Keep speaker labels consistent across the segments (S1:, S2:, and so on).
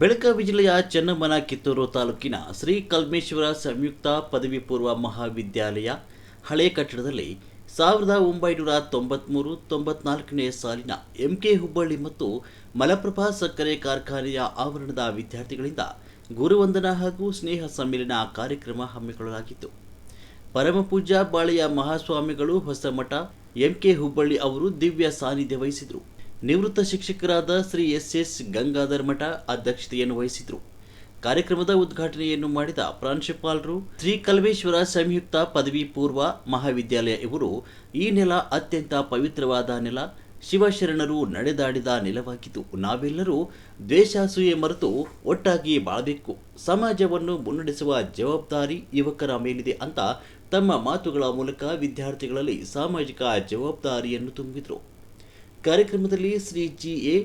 S1: ಬೆಳಗಾವಿ ಜಿಲ್ಲೆಯ ಚೆನ್ನಮ್ಮನ ಕಿತ್ತೂರು ತಾಲೂಕಿನ ಶ್ರೀ ಕಲ್ಮೇಶ್ವರ ಸಂಯುಕ್ತ ಪದವಿ ಪೂರ್ವ ಮಹಾವಿದ್ಯಾಲಯ ಹಳೆ ಕಟ್ಟಡದಲ್ಲಿ ಸಾವಿರದ ಒಂಬೈನೂರ ತೊಂಬತ್ಮೂರು ತೊಂಬತ್ನಾಲ್ಕನೇ ಸಾಲಿನ ಎಂಕೆ ಹುಬ್ಬಳ್ಳಿ ಮತ್ತು ಮಲಪ್ರಭಾ ಸಕ್ಕರೆ ಕಾರ್ಖಾನೆಯ ಆವರಣದ ವಿದ್ಯಾರ್ಥಿಗಳಿಂದ ಗುರುವಂದನಾ ಹಾಗೂ ಸ್ನೇಹ ಸಮ್ಮೇಳನ ಕಾರ್ಯಕ್ರಮ ಹಮ್ಮಿಕೊಳ್ಳಲಾಗಿತ್ತು. ಪರಮಪೂಜ್ಯ ಬಾಳೆಯ ಮಹಾಸ್ವಾಮಿಗಳು ಹೊಸಮಠ, ಎಂಕೆ ಹುಬ್ಬಳ್ಳಿ ಅವರು ದಿವ್ಯ ಸಾನ್ನಿಧ್ಯ ವಹಿಸಿದರು. ನಿವೃತ್ತ ಶಿಕ್ಷಕರಾದ ಶ್ರೀ ಎಸ್ ಎಸ್ ಗಂಗಾಧರ್ ಮಠ ಅಧ್ಯಕ್ಷತೆಯನ್ನು ವಹಿಸಿದ್ರು. ಕಾರ್ಯಕ್ರಮದ ಉದ್ಘಾಟನೆಯನ್ನು ಮಾಡಿದ ಪ್ರಾಂಶುಪಾಲರು ಶ್ರೀ ಕಲ್ವೇಶ್ವರ ಸಂಯುಕ್ತ ಪದವಿ ಪೂರ್ವ ಮಹಾವಿದ್ಯಾಲಯ ಇವರು ಈ ನೆಲ ಅತ್ಯಂತ ಪವಿತ್ರವಾದ ನೆಲ, ಶಿವಶರಣರು ನಡೆದಾಡಿದ ನೆಲವಾಗಿದ್ದು ನಾವೆಲ್ಲರೂ ದ್ವೇಷಾಸೂಯೆ ಮರೆತು ಒಟ್ಟಾಗಿ ಬಾಳಬೇಕು. ಸಮಾಜವನ್ನು ಮುನ್ನಡೆಸುವ ಜವಾಬ್ದಾರಿ ಯುವಕರ ಮೇಲಿದೆ ಅಂತ ತಮ್ಮ ಮಾತುಗಳ ಮೂಲಕ ವಿದ್ಯಾರ್ಥಿಗಳಲ್ಲಿ ಸಾಮಾಜಿಕ ಜವಾಬ್ದಾರಿಯನ್ನು ತುಂಬಿದರು. ಕಾರ್ಯಕ್ರಮದಲ್ಲಿ Shri G A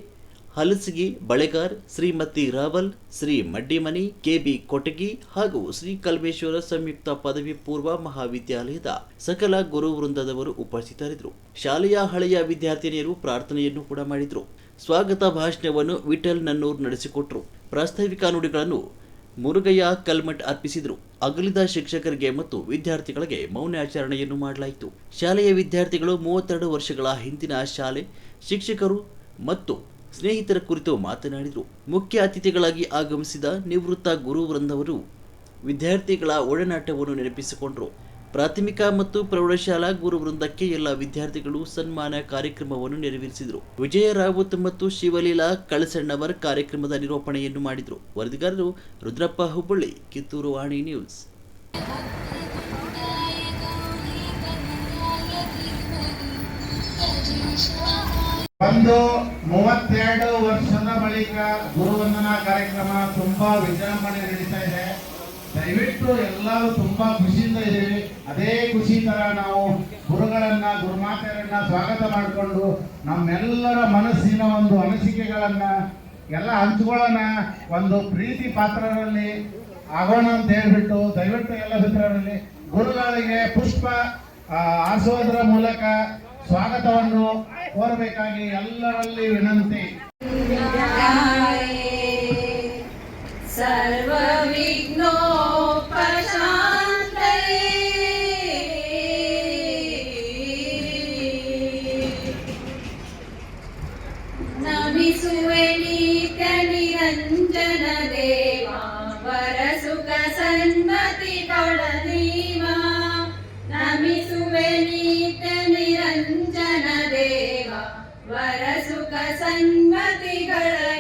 S1: Halasagi Balegar, Shrimati Raval, Shri Maddimani KB Kotagi ಹಾಗೂ ಶ್ರೀ ಕಲ್ಮೇಶ್ವರ ಸಂಯುಕ್ತ ಪದವಿ ಪೂರ್ವ ಮಹಾವಿದ್ಯಾಲಯದ ಸಕಲ ಗುರು ವೃಂದದವರು ಉಪಸ್ಥಿತರಿದ್ದರು. ಶಾಲೆಯ ಹಳೆಯ ವಿದ್ಯಾರ್ಥಿನಿಯರು ಪ್ರಾರ್ಥನೆಯನ್ನು ಕೂಡ ಮಾಡಿದರು. ಸ್ವಾಗತ ಭಾಷಣವನ್ನು ವಿಠಲ್ ನನ್ನೂರ್ ನಡೆಸಿಕೊಟ್ರು. ಪ್ರಾಸ್ತಾವಿಕ ನುಡಿಗಳನ್ನು ಮುರುಗಯ್ಯ ಕಲ್ಮಠ್ ಅರ್ಪಿಸಿದರು. ಅಗಲಿದ ಶಿಕ್ಷಕರಿಗೆ ಮತ್ತು ವಿದ್ಯಾರ್ಥಿಗಳಿಗೆ ಮೌನಾಚರಣೆಯನ್ನು ಮಾಡಲಾಯಿತು. ಶಾಲೆಯ ವಿದ್ಯಾರ್ಥಿಗಳು ಮೂವತ್ತೆರಡು ವರ್ಷಗಳ ಹಿಂದಿನ ಶಾಲೆ, ಶಿಕ್ಷಕರು ಮತ್ತು ಸ್ನೇಹಿತರ ಕುರಿತು ಮಾತನಾಡಿದರು. ಮುಖ್ಯ ಅತಿಥಿಗಳಾಗಿ ಆಗಮಿಸಿದ ನಿವೃತ್ತ ಗುರುವೃಂದವರು ವಿದ್ಯಾರ್ಥಿಗಳ ಒಡನಾಟವನ್ನು ನೆನಪಿಸಿಕೊಂಡರು. ಪ್ರಾಥಮಿಕ ಮತ್ತು ಪ್ರೌಢಶಾಲಾ ಗುರು ವೃಂದಕ್ಕೆ ಎಲ್ಲ ವಿದ್ಯಾರ್ಥಿಗಳು ಸನ್ಮಾನ ಕಾರ್ಯಕ್ರಮವನ್ನು ನೆರವೇರಿಸಿದರು. ವಿಜಯ ರಾವತ್ ಮತ್ತು ಶಿವಲೀಲಾ ಕಳಸಣ್ಣವರ್ ಕಾರ್ಯಕ್ರಮದ ನಿರೂಪಣೆಯನ್ನು ಮಾಡಿದರು. ವರದಿಗಾರರು ರುದ್ರಪ್ಪ ಹುಬ್ಬಳ್ಳಿ, ಕಿತ್ತೂರು ವಾಣಿ ನ್ಯೂಸ್.
S2: ಒಂದು ಮೂವತ್ತೆರಡು ವರ್ಷದ ಬಳಿಕ ಗುರುವಂದನಾ ಕಾರ್ಯಕ್ರಮ ತುಂಬಾ ವಿಜೃಂಭಣೆ ನಡೀತಾ ಇದೆ. ದಯವಿಟ್ಟು ಎಲ್ಲರೂ ತುಂಬಾ ಖುಷಿಯಿಂದ ಇದ್ದೀವಿ ಅದೇ ಖುಷಿ ತರ ನಾವು ಗುರುಗಳನ್ನ, ಗುರುಮಾತೆಯರನ್ನ ಸ್ವಾಗತ ಮಾಡಿಕೊಂಡು ನಮ್ಮೆಲ್ಲರ ಮನಸ್ಸಿನ ಒಂದು ಅನಿಸಿಕೆಗಳನ್ನ, ಎಲ್ಲ ಹಂಚ್ಕೊಳ್ಳೋಣ ಒಂದು ಪ್ರೀತಿ ಪಾತ್ರರಲ್ಲಿ ಆಗೋಣ ಅಂತ ಹೇಳ್ಬಿಟ್ಟು ದಯವಿಟ್ಟು ಎಲ್ಲ ಮಿತ್ರರಲ್ಲಿ ಗುರುಗಳಿಗೆ ಪುಷ್ಪ ಆಸೋದರ ಮೂಲಕ ಸ್ವಾಗತವನ್ನು ಕೋರಬೇಕಾಗಿ ಎಲ್ಲರಲ್ಲಿ ವಿನಂತಿ.
S3: वर सुख संगतिगळ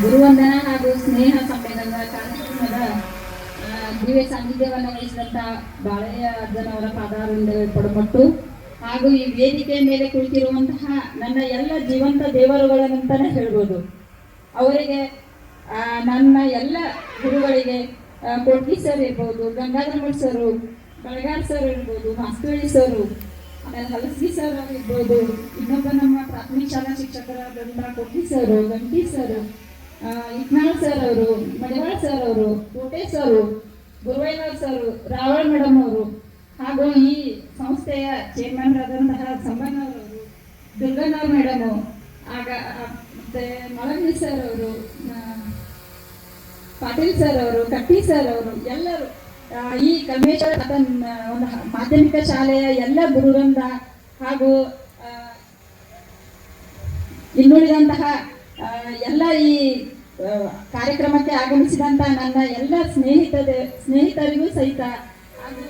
S4: ಗುರುವಂದನ ಹಾಗೂ ಸ್ನೇಹ ಸಮ್ಮೇಳನದ ಕಾರ್ಯಕ್ರಮದ ದಿವ್ಯ ಸಾನ್ನಿಧ್ಯವನ್ನು ವಹಿಸಿದಂತ ಬಾಳೆಯ ಅಜ್ಜನವರ ಪಾದಾರಿಂದ ಪಡುಮಟ್ಟು ಹಾಗೂ ಈ ವೇದಿಕೆ ಮೇಲೆ ಕುಳಿತಿರುವಂತಹ ನನ್ನ ಎಲ್ಲ ಜೀವಂತ ದೇವರುಗಳನ್ನಂತಾನೆ ಹೇಳ್ಬೋದು. ಅವರಿಗೆ ನನ್ನ ಎಲ್ಲ ಗುರುಗಳಿಗೆ ಆ, ಸರ್ ಇರ್ಬೋದು ಗಂಗಾಧರ ಸರು ಬಳಗಾರ್ ಸರ್ ಇರ್ಬೋದು ಮಾಸ್ತುಳಿ ಸರು ಹಲಸಿ ಸರ್ ಇರ್ಬೋದು ಇನ್ನೊಬ್ಬ ನಮ್ಮ ಪ್ರಾಥಮಿಕ ಶಾಲಾ ಶಿಕ್ಷಕರಾದಂತಹ ಕೊಟ್ಟಿ ಸರ್ ಗಂಟಿ ಸರ್ ಇಕ್ನಾಳ್ ಸರ್ ಅವರು, ಮಡಿವಾಳ್ ಸರ್ ಅವರು, ಕೋಟೆ ಸರ್ ಗುರುವೈನವ್ರ ಸರ್ ರಾವಳ್ ಮೇಡಮ್ ಅವರು, ಹಾಗೂ ಈ ಸಂಸ್ಥೆಯ ಚೇರ್ಮನ್ ಆದಂತಹ ಸಂಬಣ್ಣವರು ದುರ್ಗನವ್ರ ಮೇಡಮು ಆಗ ಮತ್ತೆ ಮಳಗಿ ಸರ್ ಅವರು ಪಾಟೀಲ್ ಸರ್ ಅವರು, ಕಟ್ಟಿ ಸರ್ ಅವರು, ಎಲ್ಲರೂ. ಈ ಕಲ್ಮೇಶ್ವರ ಒಂದು ಮಾಧ್ಯಮಿಕ ಶಾಲೆಯ ಎಲ್ಲ ಗುರುವೃಂದ ಹಾಗೂ ಇನ್ನುಳಿದಂತಹ ಎಲ್ಲ ಈ ಕಾರ್ಯಕ್ರಮಕ್ಕೆ ಆಗಮಿಸಿದಂತ ನನ್ನ ಎಲ್ಲ ಸ್ನೇಹಿತ ಸ್ನೇಹಿತರಿಗೂ ಸಹಿತ ಹಾಗೂ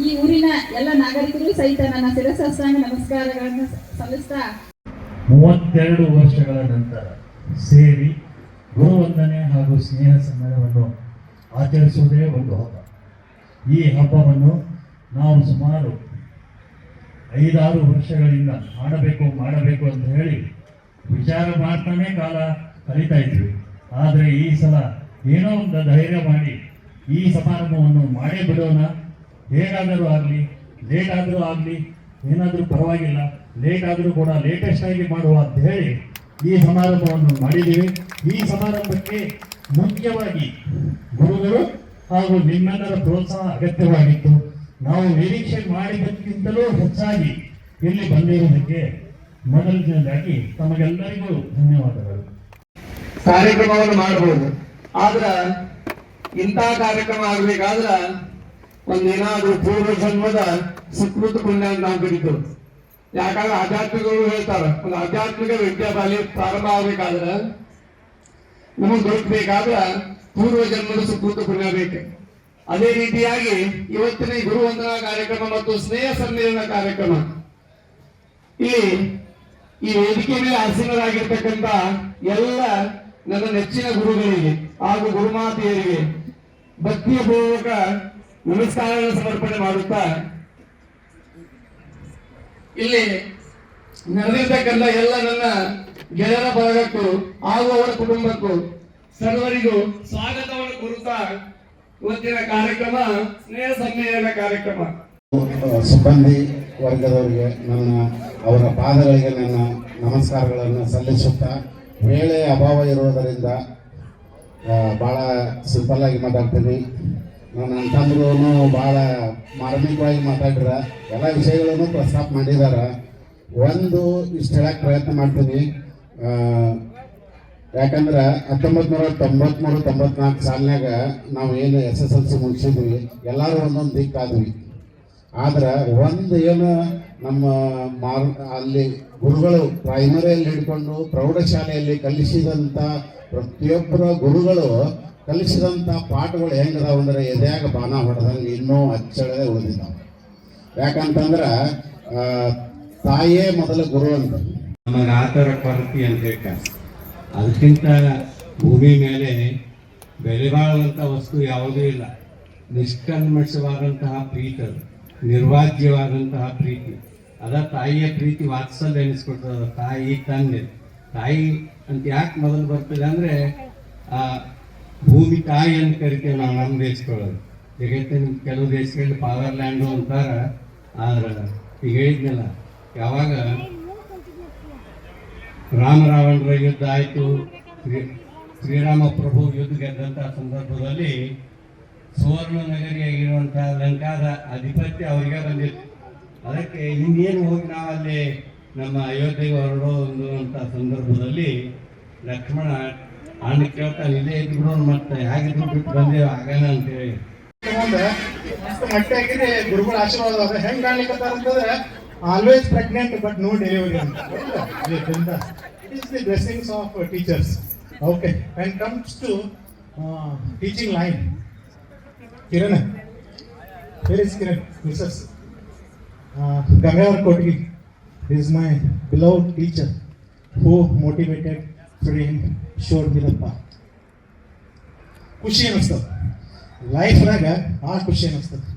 S4: ಈ ಊರಿನ ಎಲ್ಲ ನಾಗರಿಕರಿಗೂ ಸಹಿತ ನನ್ನ ಶಿರಸಾಷ್ಟಾಂಗ ನಮಸ್ಕಾರಗಳನ್ನು ಸಲ್ಲಿಸ್ತಾ
S5: ಮೂವತ್ತೆರಡು ವರ್ಷಗಳ ನಂತರ ಸೇರಿ ಗುರುವಂದನೆ ಹಾಗೂ ಸ್ನೇಹ ಸಮ್ಮೇಳನವನ್ನು ಆಚರಿಸುವುದೇ ಒಂದು ಹಬ್ಬ. ಈ ಹಬ್ಬವನ್ನು ನಾವು ಸುಮಾರು ಐದಾರು ವರ್ಷಗಳಿಂದ ಮಾಡಬೇಕು ಮಾಡಬೇಕು ಅಂತ ಹೇಳಿ ವಿಚಾರ ಮಾಡ್ತಾನೇ ಕಾಲ ಕಲಿತಾ ಇದ್ವಿ. ಆದರೆ ಈ ಸಲ ಏನೋ ಒಂದು ಧೈರ್ಯ ಮಾಡಿ ಈ ಸಮಾರಂಭವನ್ನು ಮಾಡೇ ಬಿಡೋಣ. ಹೇಗಾದರೂ ಆಗಲಿ ಲೇಟ್ ಆದರೂ ಆಗಲಿ, ಏನಾದರೂ ಪರವಾಗಿಲ್ಲ ಲೇಟ್ ಆದರೂ ಕೂಡ ಲೇಟೆಸ್ಟ್ ಆಗಿ ಮಾಡುವ ಅಂತ ಹೇಳಿ ಈ ಸಮಾರಂಭವನ್ನು ಮಾಡಿದ್ದೀವಿ. ಈ ಸಮಾರಂಭಕ್ಕೆ ಮುಖ್ಯವಾಗಿ ಗುರುಗಳು ಹಾಗೂ ನಿಮ್ಮೆಲ್ಲರ ಪ್ರೋತ್ಸಾಹ ಅಗತ್ಯವಾಗಿತ್ತು. ನಾವು ನಿರೀಕ್ಷೆ ಮಾಡಿದ್ದಕ್ಕಿಂತಲೂ ಹೆಚ್ಚಾಗಿ ಇಲ್ಲಿ ಬಂದಿರುವುದಕ್ಕೆ ಮೊದಲನೇದಾಗಿ ತಮಗೆಲ್ಲರಿಗೂ ಧನ್ಯವಾದಗಳು.
S6: ಕಾರ್ಯಕ್ರಮವನ್ನು ಮಾಡಬಹುದು. ಆದ್ರ ಇಂಥ ಕಾರ್ಯಕ್ರಮ ಆಗ್ಬೇಕಾದ್ರ ಒಂದೇನಾದ್ರೂ ಪೂರ್ವ ಜನ್ಮದ ಸುಕೃತ ಪುಣ್ಯ ಅಂತ ನಾವು ಕರಿತು. ಯಾಕಂದ್ರೆ ಆಧ್ಯಾತ್ಮಿಕರು ಹೇಳ್ತಾರ, ಒಂದು ಆಧ್ಯಾತ್ಮಿಕ ವಿದ್ಯಾಬಾಲಿ ಪ್ರಾರಂಭ ಆಗ್ಬೇಕಾದ್ರ ನಮಗ್ ದೊರಕಬೇಕಾದ್ರ ಪೂರ್ವ ಜನ್ಮದ ಸುಕೃತ ಪುಣ್ಯ ಅದೇ ರೀತಿಯಾಗಿ ಇವತ್ತಿನ ಗುರು ವಂದನಾ ಕಾರ್ಯಕ್ರಮ ಮತ್ತು ಸ್ನೇಹ ಸಮ್ಮೇಳನ ಕಾರ್ಯಕ್ರಮ. ಇಲ್ಲಿ ಈ ವೇದಿಕೆ ಮೇಲೆ ಆಸೀನರಾಗಿರ್ತಕ್ಕಂಥ ಎಲ್ಲ ನನ್ನ ನೆಚ್ಚಿನ ಗುರುಗಳಿಗೆ ಹಾಗೂ ಗುರುಮಾತೆಯರಿಗೆ ಭಕ್ತಿಯ ಪೂರ್ವಕ ನಮಸ್ಕಾರ ಸಮರ್ಪಣೆ ಮಾಡುತ್ತಾ ಇಲ್ಲಿ ನಡೆದಿರ್ತಕ್ಕಂಥ ಎಲ್ಲ ನನ್ನ ಗೆಳೆಯರ ಬಳಗಕ್ಕೂ ಹಾಗೂ ಅವರ ಕುಟುಂಬಕ್ಕೂ, ಸರ್ವರಿಗೂ ಸ್ವಾಗತವನ್ನು ಕೋರುತ್ತಾ ಇವತ್ತಿನ ಕಾರ್ಯಕ್ರಮ, ಸ್ನೇಹ ಸಮ್ಮೇಳನ ಕಾರ್ಯಕ್ರಮ.
S2: ಸಿಬ್ಬಂದಿ ವರ್ಗದವರಿಗೆ ನನ್ನ, ಅವರ ಪಾದಗಳಿಗೆ ನನ್ನ ನಮಸ್ಕಾರಗಳನ್ನು ಸಲ್ಲಿಸುತ್ತಾ, ವೇಳೆ ಅಭಾವ ಇರುವುದರಿಂದ ಭಾಳ ಸಿಂಪಲ್ ಆಗಿ ಮಾತಾಡ್ತೀನಿ. ನನ್ನ ಅಂತಂದ್ರೂ ಭಾಳ ಮಾರ್ಮಿಕವಾಗಿ ಮಾತಾಡಿರ, ಎಲ್ಲ ವಿಷಯಗಳನ್ನು ಪ್ರಸ್ತಾಪ ಮಾಡಿದ್ದಾರೆ ಒಂದು, ಇಷ್ಟು ಹೇಳಕ್ಕೆ ಪ್ರಯತ್ನ ಮಾಡ್ತೀನಿ. ಯಾಕಂದ್ರೆ ಹತ್ತೊಂಬತ್ತು ನೂರ ತೊಂಬತ್ಮೂರು, ತೊಂಬತ್ನಾಲ್ಕು ಸಾಲಿನಾಗ ನಾವು ಏನು ಎಸ್ ಎಸ್ ಎಲ್ ಸಿ ಮುಗಿಸಿದ್ವಿ. ಎಲ್ಲರೂ ಒಂದೊಂದು ದಿಕ್ಕಾದ್ವಿ ಆದ್ರೆ ಒಂದು ಏನು ನಮ್ಮ ಮಾರ್, ಅಲ್ಲಿ ಗುರುಗಳು ಪ್ರೈಮರಿಯಲ್ಲಿ ಹಿಡ್ಕೊಂಡು ಪ್ರೌಢಶಾಲೆಯಲ್ಲಿ ಕಲಿಸಿದಂಥ ಪ್ರತಿಯೊಬ್ಬರ ಗುರುಗಳು ಕಲಿಸಿದಂಥ ಪಾಠಗಳು ಹೆಂಗದಾವ ಅಂದ್ರೆ ಎದೆಯಾಗ ಬಾಣ ಹೊಡೆದಂಗೆ ಇನ್ನೂ ಅಚ್ಚಳದೆ ಉಳಿದಿದ್ದಾವೆ ಯಾಕಂತಂದ್ರೆ ತಾಯೇ ಮೊದಲ ಗುರು ಅಂತ.
S7: ನಮಗೆ ಆ ಥರ ಕೊರತೆ ಅಂತ ಹೇಳ್ತಾರೆ. ಅದಕ್ಕಿಂತ ಭೂಮಿ ಮೇಲೆ ಬೆಲೆ ಬಾಳುವಂಥ ವಸ್ತು ಯಾವುದೂ ಇಲ್ಲ. ನಿಷ್ಕಲ್ಮಶವಾದಂತಹ ಪ್ರೀತಿ ಅದು. ನಿರ್ವಾಜ್ಯವಾದಂತಹ ಪ್ರೀತಿ. ಅದ ತಾಯಿಯ ಪ್ರೀತಿ ವಾತ್ಸಲ್ಯ ಎನಿಸ್ಕೊಡ್ತದ. ತಾಯಿ ತಂದೆ. ತಾಯಿ ಅಂತ ಯಾಕೆ ಮೊದಲು ಬರ್ತದೆ ಅಂದರೆ, ಆ ಭೂಮಿ ತಾಯಿ ಅಂತ ಕರಿತೇವೆ ನಾವು ನಮ್ಮ ದೇಶದೊಳಗೆ. ಜಗತ್ತಿನ ಕೆಲವು ದೇಶಗಳಲ್ಲಿ ಪವರ್ ಲ್ಯಾಂಡು ಅಂತಾರ. ಆದ್ರೆ ಈಗ ಹೇಳಿದ್ನಲ್ಲ, ಯಾವಾಗ ರಾಮ ರಾವಣರ ಯುದ್ಧ ಆಯಿತು. ಶ್ರೀರಾಮ ಪ್ರಭು ಯುದ್ಧ ಗೆದ್ದಂತಹ ಸಂದರ್ಭದಲ್ಲಿ ಸುವರ್ಣ ನಗರಿಯಾಗಿರುವಂತಹ ಲಂಕಾದ ಅಧಿಪತ್ಯ ಅವರಿಗೆ ಬಂದಿತ್ತು. ಅದಕ್ಕೆ ಇನ್ನೇನು ಹೋಗಿ ನಾವು ಅಲ್ಲಿ ನಮ್ಮ ಅಯೋಧ್ಯೆಗೆ ಹೊರಡೋದು ಅಂತ ಸಂದರ್ಭದಲ್ಲಿ ಲಕ್ಷ್ಮಣ ಅಣ್ಣ ಕೇಳ್ತಾನೆ ಇದೇ ಇದ್ರು ಮತ್ತೆ ಹೇಗಿದ್ರು ಬಿಟ್ಟು ಬಂದೇವು ಆಗಲ್ಲ ಅಂತೇಳಿ.
S8: ಗುರುಗಳ ಆಶೀರ್ವಾದ. ಹೆಂಗ್ ಗುರುಗಳ ಆಶೀರ್ವಾದ ಅದ ಹೆಂಗ್ ಕಾಣ್ಲಿಕ್ಕತ್ತಾರ ಅಂತಂದ್ರೆ always pregnant but no delivery ಅಂತ it is the blessings of teachers okay and comes to teaching line Kiran where is Kiran Mrs Gangavar Kotgi is my beloved teacher who motivated friend sure ಮಿರಪ್ಪ ಖುಷಿ ಅನಿಸ್ತದೆ ಲೈಫ್ನಾಗ ಆ ಖುಷಿ ಅನಿಸ್ತದೆ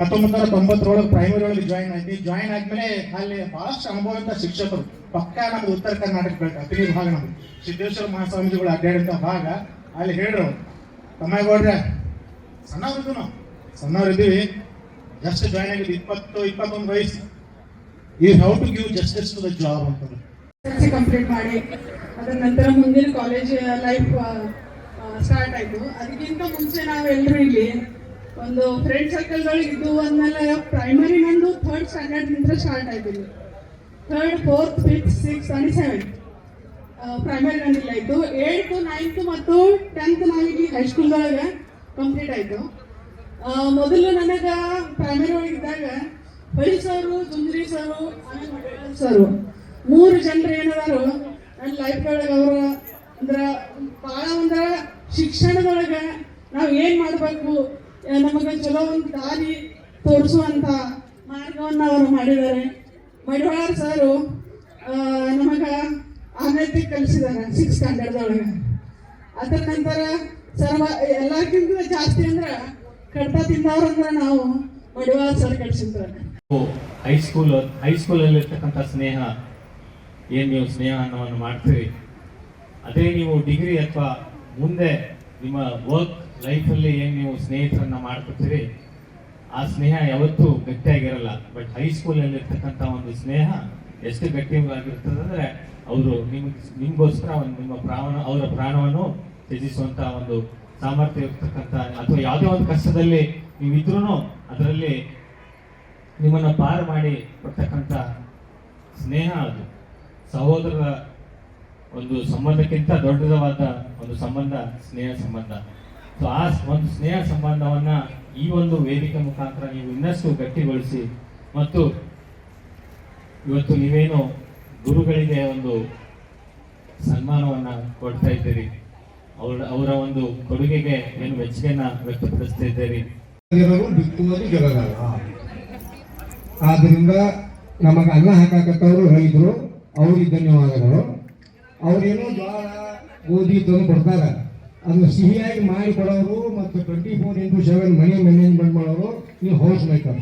S8: ಹತ್ತೊಂಬತ್ತು ನೂರ primary ಒಳಗೆ join ಆಯ್ತು ಜಾಯಿನ್ ಆದ್ಮೇಲೆ ಅಲ್ಲಿ ಬಹಳಷ್ಟು ಅನುಭವಿತ ಶಿಕ್ಷಕರು, ಪಕ್ಕ ನಮ್ದು ಉತ್ತರ ಕರ್ನಾಟಕ ಅತಿ ಭಾಗ ನಮ್ದು. ಸಿದ್ದೇಶ್ವರ ಮಹಾಸ್ವಾಮೀಜಿಗಳು ಅಡ್ಡಾಡಿದ ಭಾಗ, ಅಲ್ಲಿ ಹೇಳ್ರು ತಮ್ಮಗೌಡ್ರೆ ಸಣ್ಣವ್ರಿದ್ದು ನಾವು ಸಣ್ಣವ್ರು ಇದ್ದೀವಿ ಜಸ್ಟ್ ಜಾಯಿನ್ ಆಗಿದ್ದು ಇಪ್ಪತ್ತು, ಇಪ್ಪತ್ತೊಂದು ವಯಸ್ಸು. ಈ how to give justice to the job
S9: ಅಂತ ಕಂಪ್ಲೀಟ್ ಮಾಡಿ, ಅದರ ನಂತರ ಮುಂದಿನ ಕಾಲೇಜ್ ಲೈಫ್ ಸ್ಟಾರ್ಟ್ ಆಯಿತು. ಅದಕ್ಕಿಂತ ಮುಂಚೆ ನಾವೆಲ್ಲರೂ ಇಲ್ಲಿ ಒಂದು ಫ್ರೆಂಡ್ ಸರ್ಕಲ್ಗಳಿಗೆ ಇದ್ದು ಅಂದಮೇಲೆ ಪ್ರೈಮರಿ ನಂದು ಥರ್ಡ್ ಸ್ಟ್ಯಾಂಡರ್ಡ್ನಿಂದ ಸ್ಟಾರ್ಟ್ ಆಯ್ತು third fourth fifth six and seventh primary ನಂದಿಲ್ಲ ಆಯಿತು ಟು ನೈನ್ತ್ ಮತ್ತು ಟೆಂತ್ ನಾವಿಲ್ಲಿ ಹೈಸ್ಕೂಲ್ದೊಳಗೆ ಕಂಪ್ಲೀಟ್ ಆಯಿತು. ಮೊದಲು ನನಗೆ ಪ್ರೈಮರಿ ಒಳಗಿದ್ದಾಗ ಬಳಿ ಸರು ಜುಂಜ್ರಿ ಸರು, ಆಮೇಲೆ ಸರು. ಮೂರು ಜನರು ಏನದಾರು ನನ್ನ ಲೈಫ್ ಒಳಗೆ ಅವರು ಅಂದ್ರ, ಭಾಳ ಅಂದ್ರೆ ಶಿಕ್ಷಣದೊಳಗೆ ನಾವು ಏನು ಮಾಡಬೇಕು? ನಮಗೆ ಚಲೋ ಒಂದು ದಾರಿ ತೋರಿಸುವಂಥ ಮಾರ್ಗವನ್ನು ಅವರು ಮಾಡಿದ್ದಾರೆ. ಮಡಿವಾಳ ಸರು ನಮಗೆ ಆನೈತಿ ಕಲಿಸಿದ್ದಾರೆ ಸಿಕ್ಸ್ ಸ್ಟ್ಯಾಂಡರ್ಡ್ದೊಳಗೆ ಅದರ ನಂತರ ಸರ್ವ ಎಲ್ಲಕ್ಕಿಂತ ಜಾಸ್ತಿ ಅಂದ್ರೆ ಕಡ್ತ ತಿಂದವ್ರು ಅಂದ್ರೆ ನಾವು ಮಡಿವಾಳ ಸರ್ ಕಲಿಸಿದ್ದಾರೆ
S10: ಹೈಸ್ಕೂಲ್ ಹೈಸ್ಕೂಲಲ್ಲಿ ಇರ್ತಕ್ಕಂಥ ಸ್ನೇಹ, ಏನು ನೀವು ಸ್ನೇಹವನ್ನು ಮಾಡ್ತೀರಿ. ಅದೇ ನೀವು ಡಿಗ್ರಿ ಅಥವಾ ಮುಂದೆ ನಿಮ್ಮ ವರ್ಕ್ ಲೈಫಲ್ಲಿ ಏನು ನೀವು ಸ್ನೇಹಿತರನ್ನ ಮಾಡ್ಕೊತೀರಿ, ಆ ಸ್ನೇಹ ಯಾವತ್ತೂ ಗಟ್ಟಿಯಾಗಿರಲ್ಲ. ಬಟ್ ಹೈಸ್ಕೂಲಲ್ಲಿ ಇರ್ತಕ್ಕಂಥ ಒಂದು ಸ್ನೇಹ ಎಷ್ಟು ಗಟ್ಟಿಯಾಗಿರ್ತದೆ ಅಂದರೆ, ಅವರು ನಿಮ್ಗೆ ನಿಮಗೋಸ್ಕರ ಒಂದು ನಿಮ್ಮ ಪ್ರಾಣ ಅವರ ಪ್ರಾಣವನ್ನು ತ್ಯಜಿಸುವಂಥ ಒಂದು ಸಾಮರ್ಥ್ಯ ಇರ್ತಕ್ಕಂಥ, ಅಥವಾ ಯಾವುದೇ ಒಂದು ಕಷ್ಟದಲ್ಲಿ ನೀವಿದ್ರೂ ಅದರಲ್ಲಿ ನಿಮ್ಮನ್ನು ಪಾರು ಮಾಡಿ ಕೊಡ್ತಕ್ಕಂಥ ಸ್ನೇಹ ಅದು. ಸಹೋದರರ ಒಂದು ಸಂಬಂಧಕ್ಕಿಂತ ದೊಡ್ಡದಾದ ಒಂದು ಸಂಬಂಧ, ಸ್ನೇಹ ಸಂಬಂಧ. ಸೊ ಆ ಒಂದು ಸ್ನೇಹ ಸಂಬಂಧವನ್ನ ಈ ಒಂದು ವೇದಿಕೆ ಮುಖಾಂತರ ನೀವು ಇನ್ನಷ್ಟು ಗಟ್ಟಿಗೊಳಿಸಿ ಮತ್ತು ಇವತ್ತು ನೀವೇನು ಗುರುಗಳಿಗೆ ಒಂದು ಸನ್ಮಾನವನ್ನ ಕೊಡ್ತಾ ಇದ್ದೀರಿ. ಅವರ ಅವರ ಒಂದು ಕೊಡುಗೆಗೆ ಏನು ಮೆಚ್ಚುಗೆಯನ್ನ ವ್ಯಕ್ತಪಡಿಸ್ತಾ ಇದ್ದೀರಿ.
S11: ಆದ್ರಿಂದ ನಮಗೆ ಅನ್ನ ಹಾಕಾಕತ್ತವರು ಹೇಳಿದ್ರು ಅವ್ರಿಗೆ ಧನ್ಯವಾದಗಳು. ಅವ್ರೇನು ಜೋಳ ಗೋಧಿ ತಂದು ಕೊಡ್ತಾರೆ ಅದನ್ನ ಸಿಹಿಯಾಗಿ ಮಾಡಿ ಕೊಡೋರು ಮತ್ತು twenty four into seven money management ಮಾಡೋರು ನೀವು ಹೌಸ್ ಮೇಕರ್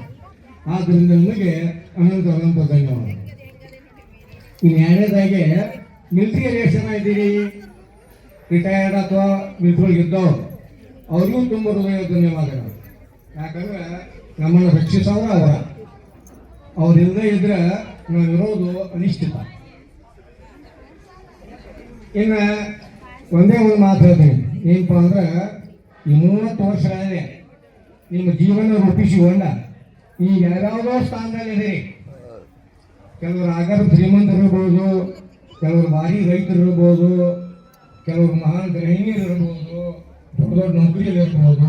S11: ಆದ್ರಿಂದ ನಿಮಗೆ ಅನಂತ ಅನಂತ ಧನ್ಯವಾದ. ಇನ್ನು ಎರಡನೇದಾಗೆ ಎಷ್ಟು ಜನ ಇದ್ದೀರಿ ರಿಟೈರ್ಡ್ ಅಥವಾ ಮಿಲ್ಟ್ರಿ ಇದ್ದವ್ರು. ಅವ್ರಿಗೂ ತುಂಬ ಹೃದಯ ಧನ್ಯವಾದಗಳು. ಯಾಕಂದ್ರೆ ನಮ್ಮನ್ನು ರಕ್ಷಿಸೋರು ಅವರ. ಅವರಿಲ್ಲದೆ ಇದ್ರೆ ನಾವಿರೋದು ಅನಿಶ್ಚಿತ. ಇನ್ನು ಒಂದೇ ಒಂದು ಮಾತು ಹೇಳ್ತೀನಿ. ಏನಪ್ಪ ಅಂದ್ರೆ ಈ ಮೂವತ್ತು ವರ್ಷಗಳಲ್ಲಿ ನಿಮ್ಮ ಜೀವನ ರೂಪಿಸಿಕೊಂಡ ಈ ಯಾವ್ಯಾವುದೋ ಸ್ಥಾನದಲ್ಲಿ ಇದೀರಿ ಕೆಲವರು ಆಗರ ಶ್ರೀಮಂತರು ಇರ್ಬೋದು ಕೆಲವರು ಭಾರಿ ರೈತರು ಇರ್ಬೋದು ಕೆಲವರು ಮಹಾನ್ ಗೃಹಿಣಿಯರು ಇರ್ಬೋದು ದೊಡ್ಡ ದೊಡ್ಡ ನೌಕರಿಯಲ್ಲಿ ಇರ್ಬೋದು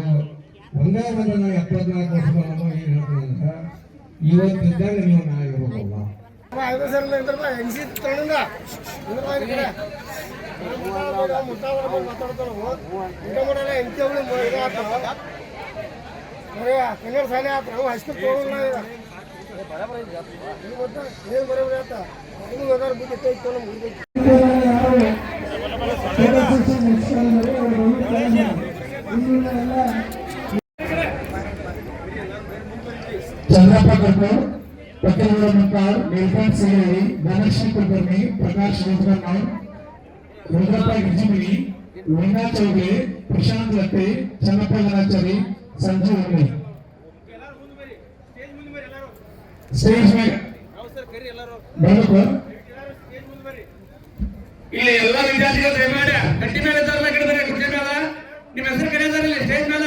S11: ಒಂದೇ ಒಂದು ನಾನು ಎಪ್ಪತ್ನಾಲ್ಕು ನಮ್ಮ ಏನು ಹೇಳ್ತೀನಿ ಅಂತ ಇವತ್ತಿದ್ದಾಗ ನೀವು ನಾಳೆ ಇರ್ಬೋದಲ್ಲ ಚಂದ್ರಪ್ಪ ಕರ್ಕೂರ್ ಪಕ್ಕದ ಮಕ್ಕಳು ವೆಲ್ಫೇರ್ ಸೇರಿ ಧನಶ್ರೀ ಕುಲಕರ್ಣಿ ಪ್ರಕಾಶ್ ರುದ್ರಣ್ಣ ರುದ್ರಪ್ಪ ಗಿಜಿಮಿನಿ ವೀಣಾ ಚೌಧರಿ, ಪ್ರಶಾಂತ್ ಲಟ್ಟಿ ಚನ್ನಪ್ಪ ಜನಾಚಾರಿ ಸಂಜೀವ್ ಉರ್ಮಿ ಸ್ಟೇಜ್ ಮೇಲೆ
S6: ಇಲ್ಲಿ ಎಲ್ಲ ವಿದ್ಯಾರ್ಥಿಗಳು ದಯಮಾಡಿ ಕಟ್ಟಿ ಮೇಲೆ ಇದ್ದಾರಲ್ಲ ಗಿಡದ ಮೇಲೆ ನಿಮ್ಮ ಹೆಸರು ಕರೆಯದಾರ ಇಲ್ಲಿ ಸ್ಟೇಜ್ ಮೇಲೆ